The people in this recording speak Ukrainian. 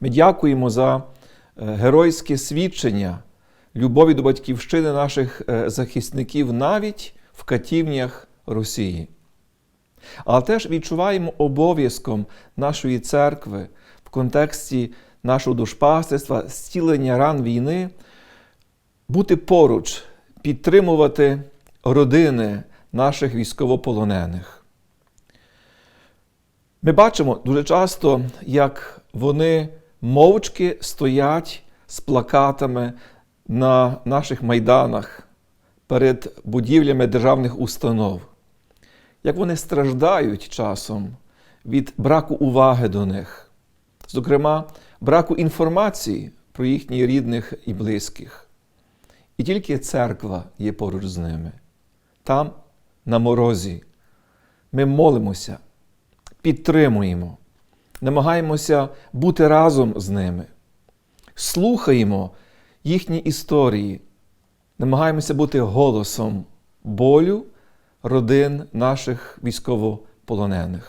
Ми дякуємо за е, геройське свідчення любові до батьківщини наших е, захисників навіть в катівнях Росії. Але теж відчуваємо обов'язком нашої церкви в контексті нашого душпастерства, зцілення ран війни, бути поруч, підтримувати родини наших військовополонених. Ми бачимо дуже часто, як вони мовчки стоять з плакатами на наших майданах перед будівлями державних установ, як вони страждають часом від браку уваги до них, зокрема, браку інформації про їхніх рідних і близьких. І тільки церква є поруч з ними. Там, на морозі, ми молимося, підтримуємо, намагаємося бути разом з ними, слухаємо їхні історії, намагаємося бути голосом болю родин наших військовополонених.